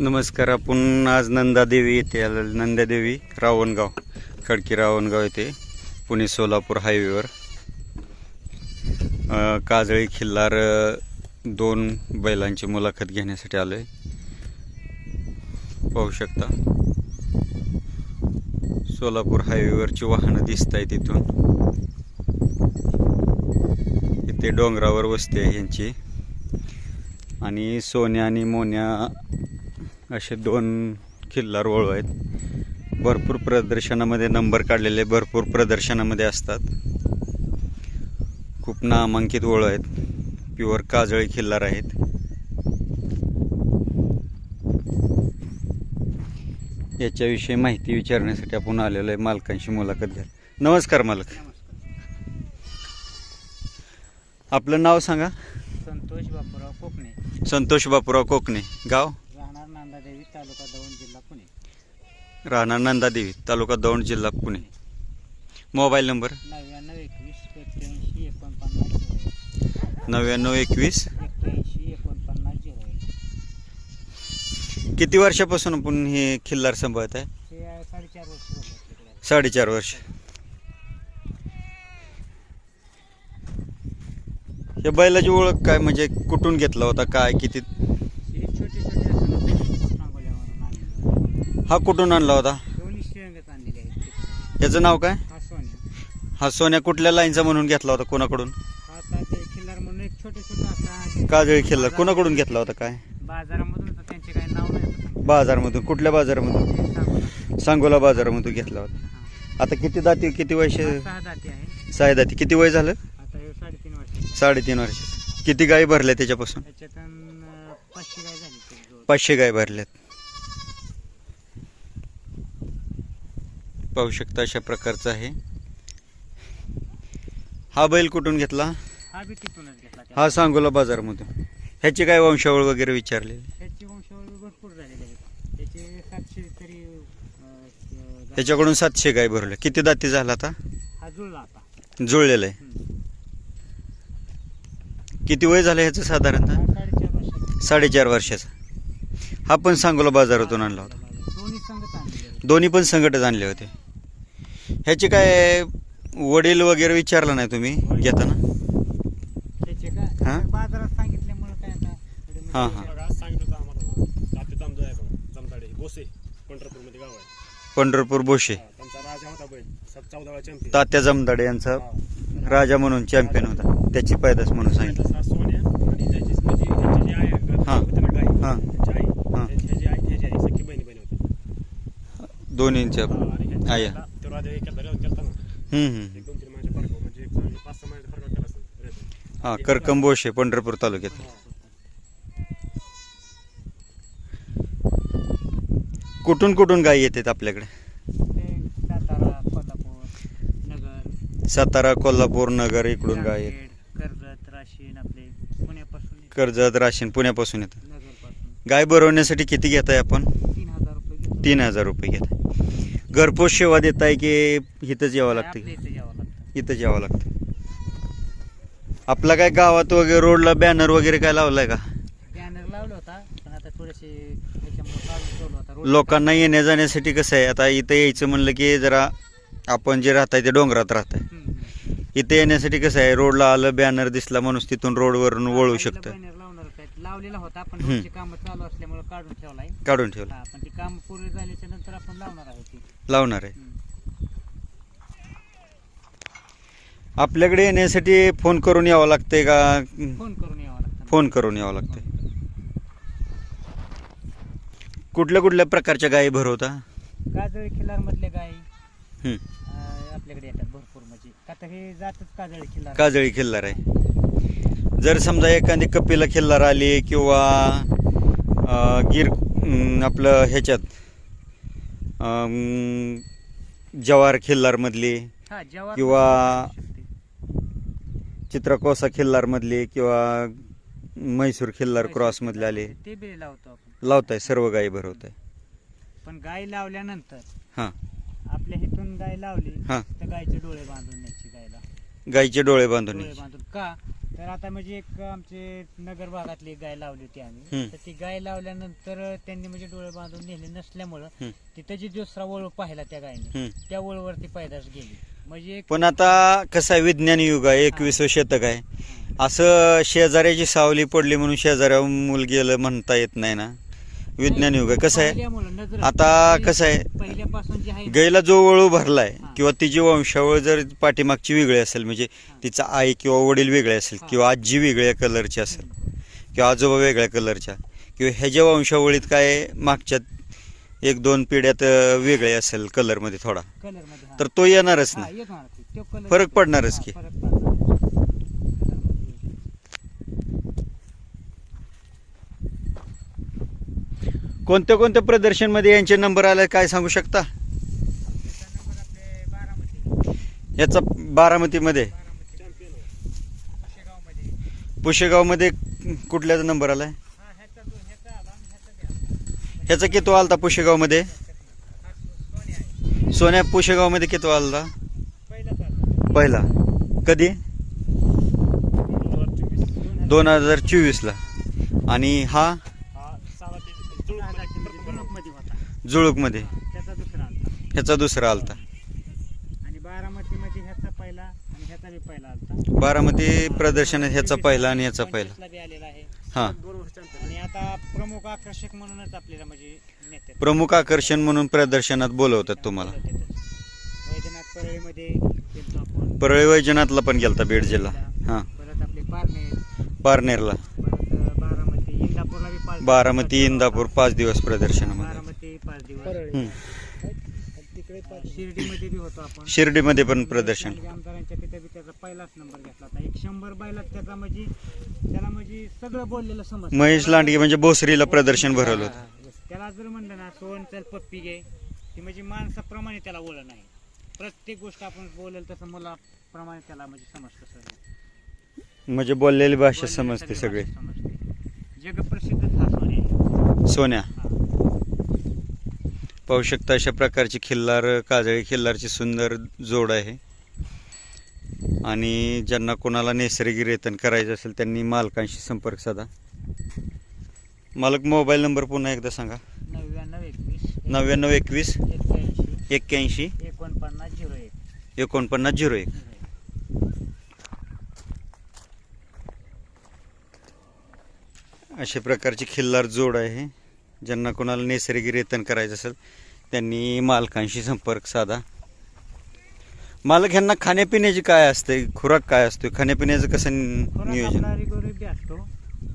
नमस्कार आपण आज नंदादेवी येथे आलेलो. नंदादेवी रावणगाव खडकी रावणगाव येथे पुणे सोलापूर हायवेवर. काजळी खिल्लार दोन बैलांची मुलाखत घेण्यासाठी आलो आहे पाहू शकता. सोलापूर हायवेवरची वाहनं दिसत आहेत तिथून इथे डोंगरावर वस्ती आहे यांची. आणि सोन्या आणि मोन्या असे दोन खिल्लार वळू आहेत. भरपूर प्रदर्शनामध्ये नंबर काढलेले भरपूर प्रदर्शनामध्ये असतात. खूप नामांकित वळू आहेत. प्युअर काजळी खिल्लार आहेत. याच्याविषयी माहिती विचारण्यासाठी आपण आलेलो आहे. मालकांशी मुलाखत घ्या. नमस्कार मालक. आपलं नाव सांगा. संतोष बापूराव कोकणे. संतोष बापूराव कोकणे. गाव? तालुका दौंड जिल्हा पुणे. राहणार नंदादेवी तालुका दौंड जिल्हा पुणे. Mobile number? नव्याण्णव एकवीस एक्क्याऐंशी एकोणपन्नास झिरो नव्याण्णव एकवीस? एक्क्याऐंशी एकोणपन्नास झिरो किती वर्षापासून आपण हे खिल्लार सांभाळत आहे? हे आहे साडेचार वर्ष झाले आपल्याकडे साडेचार वर्ष. या बैलाची ओळख काय? म्हणजे कुठून घेतला होता? काय? किती हे छोटे छोटे असताना सांगोल्यावरून आणलेले हा कुठून आणला होता? दोन्ही आणलेले आहेत. याचं नाव काय? हा सोन्या. हा सोन्या कुठल्या लाईनचा म्हणून घेतला होता कोणाकडून? आता ते खिल्लार म्हणून एक छोटे छोटे असा काजळी खिल्लार. कोणाकडून घेतला होता काय? बाजारामधून तर त्यांचे काही नाव नाही आता सांगता. बाजारमधून. कुठल्या बाजारामधून? ते सांगोला. सांगोला बाजारामधून घेतला होता. हा. आता किती दाती किती वर्ष हा, सहा जाती आहे सहा दाती. किती वय झालं? आता हे साडेतीन वर्ष साडेतीन वर्ष किती गायी भरल्या त्याच्यापासून? त्याच्यातून अं, पाचशे काय झाली. जवळ. पाचशे गाय भरल्यात. पाहू शकता अशा प्रकारचा आहे. हा बैल कुठून घेतला? हा बी तिथूनच घेतला हा सांगोला बाजारमधून. ह्याची काय वंशावळ वगैरे विचारलेली त्याची वंशावळ भरपूर झालेली आहे. त्याचे सातशे तरी अं, अं, ह्याच्याकडून सातशे गाय भरल्या. किती दाती झाला आता? हा जुळला आता. जुळलेला आहे. किती वय झालं ह्याचं साधारणतः? हा साडेचार वर्षाचा. साडेचार वर्षाचा. हा पण सांगोला बाजारातून आणला होता. दोन्ही पण संकटच आणले होते. ह्याचे काय वडील वगैरे विचारलं नाही तुम्ही घेताना? त्याचे हा? काय बाजारात सांगितल्यामुळे काय आता? हा, हा. बघा, आज सांगितलं होतं आम्हाला. आहे बघा जमताडे पंढरपूरमध्ये गाव आहे. पंढरपूर बोशे हा, त्यांचा राजा होता बैल सात चौदा वेळा चॅम्पियन तात्या जमदाडे यांचा राजा म्हणून चॅम्पियन होता. त्याची पैदास म्हणून सांगितलं. सोन्या आणि त्याची म्हणजे जी आई आहे, हा. होती ना गाय हा. त्याची आई हा. त्याची ह्याची आई ह्याची आई सख्खी बहिणी बहिणी होती दोन्हींच्या हा, आणि आया. आईला राजा एक. एक दोन तीन महिन्याच्या म्हणजे एक चांगलं पाच सहा महिन्याचा फरक केला असेल रेत. हा करकम बोशे पंढरपूर तालुक्यात. कुठून कुठून गायी येतात आपल्याकडे? ते सातारा कोल्हापूर नगर. सातारा कोल्हापूर नगर इकडून गाय येतात. कर्जत राशीन आपले पुण्यापासून कर्जत राशीन पुण्यापासून येतात. नगरपासून. गाय भरवण्यासाठी किती घेताय आपण? तीन हजार रुपये घेतो. तीन हजार रुपये घेताय. घरपोच सेवा देताय की इथंच यावं लागतं? इथं यावं लागतं. इथंच यावं लागतं. आपला काय गावात वगैरे रोडला बॅनर वगैरे काय लावलाय का? बॅनर लावला होता पण आता थोडेसे त्याच्यामुळे काढून ठेवलं होता. रोड लोकांना येण्या जाण्यासाठी कसं आहे? आता इथं यायचं म्हणलं की जरा आपण जे राहताय ते डोंगरात राहताय. हम्म, हम्म. इथे येण्यासाठी कसं आहे? रोडला आलं बॅनर दिसला माणूस तिथून रोडवरून वळू शकतं. बॅनर लावलेला होता. पण. रोडची कामं चालू असल्यामुळे काढून ठेवलाय काढून ठेवलं. हा पण ती काम पूर्ण झाल्याच्यानंतर आपण लावणार आहोत ती. लावणार आहे. आपल्याकडे येण्यासाठी फोन करून यावं लागतंय का? फोन करून यावं लागतं फोन करून यावं लागतंय. कुठल्या कुठल्या प्रकारच्या गायी भरवता? काजळी खिल्लार मधले गाय हं. आपल्याकडे येतात भरपूर म्हणजे. आता हे जातच काजळी खिल्लार काजळी खिल्लार आहे. जर समजा एखादी कपिला खिल्लार आली किंवा गिर आपलं ह्याच्यात जवार खिल्लारमधली हा जवार किंवा. चित्रकोसा खिल्लारमधली किंवा म्हैसूर खिल्लार क्रॉसमधले आले ते बी लावतो आपण लावताय सर्व गायी भरवताय पण गाय लावल्यानंतर हां आपल्या इथून गाय लावली हा. तर गायचे डोळे बांधून गायला गायीचे डोळे बांधून डोळे. बांधून का तर आता म्हणजे एक आमचे नगर भागातली गाय लावली होती आम्ही. तर ती गाय लावल्यानंतर त्यांनी म्हणजे डोळे बांधून नेले नसल्यामुळं. तिथं जी दुसरा वळ पाहिला त्या गायने. त्या वळवरती पैदास गेली म्हणजे पण आता कसं आहे विज्ञान युग आहे एकविसवं शतक आहे असं शेजाऱ्याची सावली पडली म्हणून शेजाऱ्या मूल गेलं म्हणता येत नाही ना विज्ञान युग आहे कसं आहे आता कसं आहे पहिल्यापासून जे वळू भरलाय. किंवा तिची वंशावळ जर पाठीमागची वेगळी असेल म्हणजे तिचा आई किंवा वडील वेगळे असेल. किंवा आजी वेगळ्या कलरची असेल किंवा आजोबा वेगळ्या कलरच्या किंवा ह्याच्या वंशावळीत काय मागच्या एक दोन पिढ्यात वेगळे असेल कलरमध्ये थोडा. तर तो येणारच नाही फरक पडणारच की. फरक पडणार. कलरमध्ये. कोणत्या कोणत्या प्रदर्शनमध्ये यांचे नंबर आले काय सांगू शकता? बारामती याचा बारामतीमध्ये. पुशेगावमध्ये कुठल्याचा नंबर आलाय? ह्याचा जो ह्याचा आला ह्याचा आलता पुशेगावमध्ये? सोन्या पुशेगावमध्ये कितो आलता? पहिला पहिला. कधी? दोन हजार चोवीसला. आणि हा हा साला ते जुळूक हा, मध्ये मध्ये गुरुकमध्ये होता जुळूकमध्ये. त्याचा दुसरा आलता. ह्याचा दुसरा आलता. आणि बारामतीमध्ये ह्याचा पहिला आणि ह्याचा बी पहिला आलता. बारामती प्रदर्शनात ह्याचा पहिला आणि ह्याचा पहिला. पंचवीसला बी आलेला आहे. हा. आणि आता प्रमुख आकर्षक म्हणूनच आपल्याला म्हणजे नेते. प्रमुख आकर्षण म्हणून प्रदर्शनात बोलवतात तुम्हाला. वैद्यनाथ परळीमध्ये गेलतो आपण. परळी वैजनाथला पण गेलता बीड जिल्हा. हा. परत आपले पारनेर. पारनेरला. परत बारामती इंदापूरला बी पाच बारामती इंदापूर पाच दिवस प्रदर्शनामध्ये. हम्म. तिकडे शिर्डीमध्ये बी होतो आपण. शिर्डीमध्ये पण प्रदर्शन. आमदारांच्या तिथे बी त्याचा पहिलाच नंबर घेतला होता. एक शंभर त्याचा म्हणजे त्याला म्हणजे सगळं बोललेलं समज महेश लांडगे म्हणजे भोसरीला प्रदर्शन भरवलं होतं. त्याला जर म्हणलं ना सोन चल पप्पी घे ती म्हणजे माणसाप्रमाणे त्याला ओळख नाही. प्रत्येक गोष्ट आपण बोलेल तसं मुलाप्रमाणे त्याला म्हणजे समजतं सगळं. म्हणजे बोललेली भाषा समजते सगळी जगप्रसिद्ध हा सोने. सोन्या. हा. पाहू शकता अशा प्रकारची खिल्लार काजळी खिल्लारची सुंदर जोड आहे. आणि ज्यांना कोणाला नैसर्गिक रेतन करायचं असेल त्यांनी मालकांशी संपर्क साधा. मालक मोबाईल नंबर पुन्हा एकदा सांगा. नव्याण्णव एकवीस. नव्याण्णव एकवीस. एक्क्याऐंशी. एक्क्याऐंशी. एकोणपन्नास झिरो एक. एकोणपन्नास झिरो एक. अशा प्रकारची खिल्लार जोड आहे. ज्यांना कोणाला नैसर्गिक रेतन करायचं असेल त्यांनी मालकांशी संपर्क साधा. मालक ह्यांना खाण्यापिण्याची काय असते? खुराक काय असते? खाण्यापिण्याचं कसं नियोजन? असतो.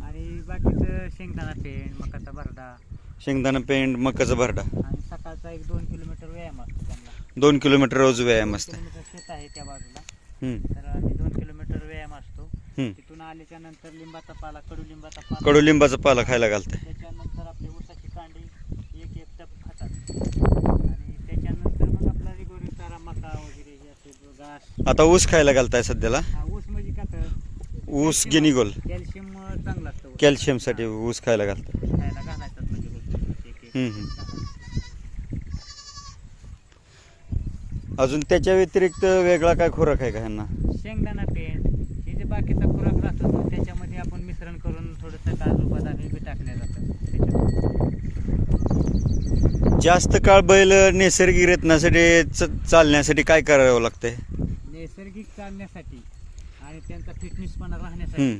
आणि बाकीचं शेंगदाणा पेंड मकाचा भरडा. शेंगदाणा पेंड मकाचा भरडा. आणि सकाळचा एक दोन किलोमीटर व्यायाम असतो त्यांना. दोन किलोमीटर रोज व्यायाम असते. किलोमीटर शेत आहे त्या बाजूला. हम्म, तर आम्ही दोन किलोमीटर व्यायाम असतो. हम्म. तिथून आल्याच्यानंतर लिंबाचा पाला कडुलिंबाचा पाला. कडुलिंबाचा पाला खायला घालते त्याच्यानंतर आपली ऊसाची कांडी एक एक टप खातात आणि त्याच्यानंतर मग आपला रिगोरी चारा मका वगैरे जे असेल घास. आता ऊस खायला घालताय सध्याला? हा, ऊस म्हणजे का तर? ऊस गिनीगोल कॅल्शियम चांगलं असतं ऊस. कॅल्शियमसाठी ऊस खायला घालतात. खायला घालायचं म्हणजे एक एक. हम्म. अजून त्याच्या व्यतिरिक्त वेगळा काय खुराक आहे का ह्यांना? शेंगदाणा पेंड हे जे बाकीचा खुराक राहतो तो त्याच्यामध्ये आपण मिश्रण करून थोडंसं काजू बदाम हे बी टाकल्या जातं त्याच्यात जास्त काळ बैल नैसर्गिक रेतनासाठी च- चालण्यासाठी काय करावं लागतंय? नैसर्गिक चालण्यासाठी आणि त्यांचा फिटनेसपणा राहण्यासाठी हम्म.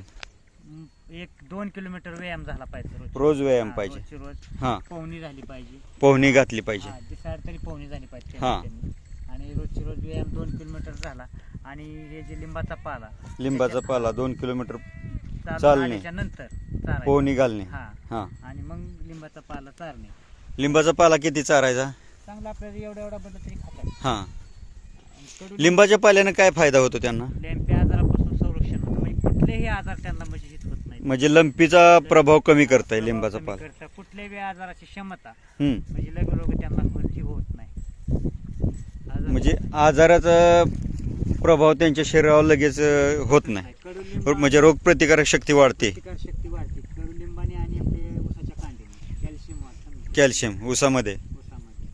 म, एक दोन किलोमीटर व्यायाम झाला पाहिजे रोज. रोज व्यायाम हा, पाहिजे. रोजची रोज. हा. पोहणी झाली पाहिजे. पोहणी घातली पाहिजे. हा, तरी पोहणी झाली पाहिजे हा. त्यांनी. आणि रोजची रोज व्यायाम दोन किलोमीटर झाला. आणि हे जे लिंबाचा पाला. लिंबाचा पाला दोन किलोमीटर चालणे. आल्याच्यानंतर चारायचं. पोहणी घालणे. हा. हा. आणि मग लिंबाचा पाला चारणे. लिंबाचा पाला किती चारायचा? चांगला आपल्याला एवढा एवढा बदल तरी खातात. हा. कडू लिंबाच्या पाल्यानं काय फायदा होतो त्यांना? लॅम्पे आजारापासून संरक्षण होतं. म्हणजे कुठलेही आजार त्यांना म्हणजे हित होत नाही म्हणजे लंपीचा प्रभाव कमी करताय लिंबाचा कमी पाला. करता. कुठल्याही आजाराची क्षमता हम्म. म्हणजे रोग त्यांना कोणती होत नाही. आजार म्हणजे नाही. आजाराचा प्रभाव त्यांच्या शरीरावर लगेच अं, होत नाही. कडुलिंब म्हणजे रोगप्रतिकारक शक्ती वाढते. प्रतिकार शक्ती वाढते कडुलिंबाने आणि आपले ऊसाच्या कांडीने कॅल्शियम वाढतं ना कॅल्शियम ऊसामध्ये ऊसामध्ये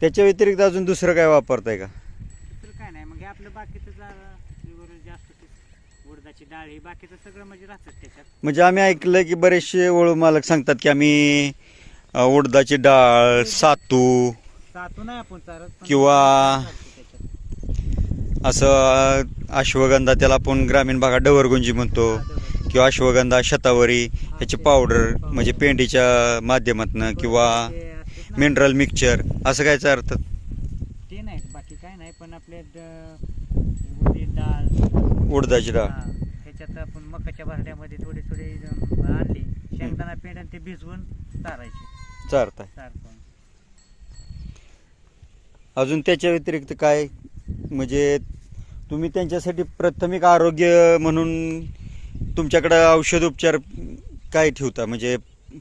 त्याच्या व्यतिरिक्त अजून दुसरं काय वापरताय का काय नाही मग हे आपलं बाकीचं जरा वगैरे जास्त उडदाची डाळ ही बाकीचं सगळं म्हणजे राहतच त्याच्यात म्हणजे आम्ही ऐकलं की बरेचसे वळू मालक सांगतात की आम्ही अ, उडदाची डाळ सातू सातू नाही आपण चारत पण किंवा- चालतं त्याच्यात. असं अ, अश्वगंधा त्याला आपण ग्रामीण भागात डवरगुंजी म्हणतो हा. किंवा अश्वगंधा शतावरी ह्याची पावडर म्हणजे पेंडीच्या माध्यमातनं किंवा मिनरल मिक्सचर असं कायचा अर्थ ते नाही बाकी काय नाही पण आपले ड- उडीद डाळ. उडदाची डाळ. हा, ह्याच्यात आपण मकाच्या भांड्यामध्ये थोडी थोडी अं, आणली. शेंगदाणा पेंड आणि ते भिजवून चारायचे. चारतो अजून त्याच्या व्यतिरिक्त काय? म्हणजे तुम्ही त्यांच्यासाठी प्राथमिक आरोग्य म्हणून तुमच्याकडं औषध उपचार काय ठेवता म्हणजे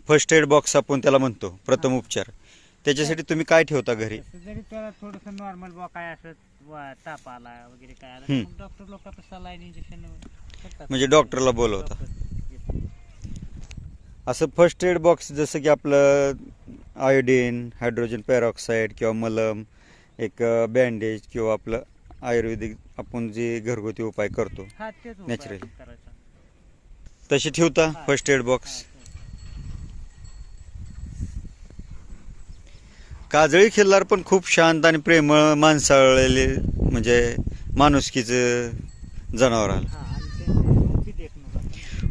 फर्स्ट एड बॉक्स आपण त्याला म्हणतो प्रथम उपचार त्याच्यासाठी तुम्ही काय ठेवता घरी जरी त्याला थोडंसं नॉर्मल काय असं व- ताप आला वगैरे काय आलं हम्म. मग डॉक्टर लोक आपलं सलाईन इंजेक्शन म्हणजे डॉक्टरला बोलवता. असं फर्स्ट एड बॉक्स जसं की आपलं आयोडीन हायड्रोजन पेरॉक्साईड किंवा मलम एक बँडेज किंवा आपलं आयुर्वेदिक आपण जे घरगुती उपाय करतो हा तेच उपाय Naturally. आपण करायचा तसे ठेवता. फर्स्ट एड बॉक्स काजळी खिल्लार पण खूप शांत आणि प्रेमळ माणसाळलेले म्हणजे माणुसकीचं जनावर आलं.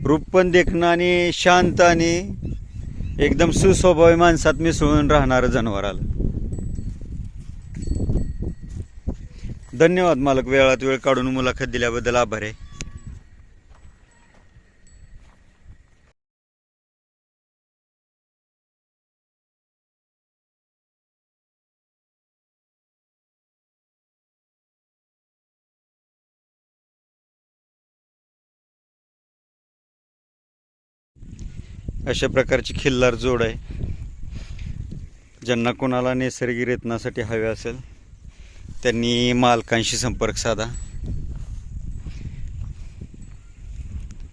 रूप पण देखणं आणि शांत आणि एकदम सुस्वभावी माणसात मिसळून राहणारं जनावर आलं. धन्यवाद मालक वेळात वेळ काढून मुलाखत दिल्याबद्दल आभार आहे. अशा प्रकारची खिल्लार जोड आहे. ज्यांना कोणाला नैसर्गिक रेतनासाठी हवे असेल त्यांनी मालकांशी संपर्क साधा.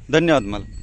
धन्यवाद मला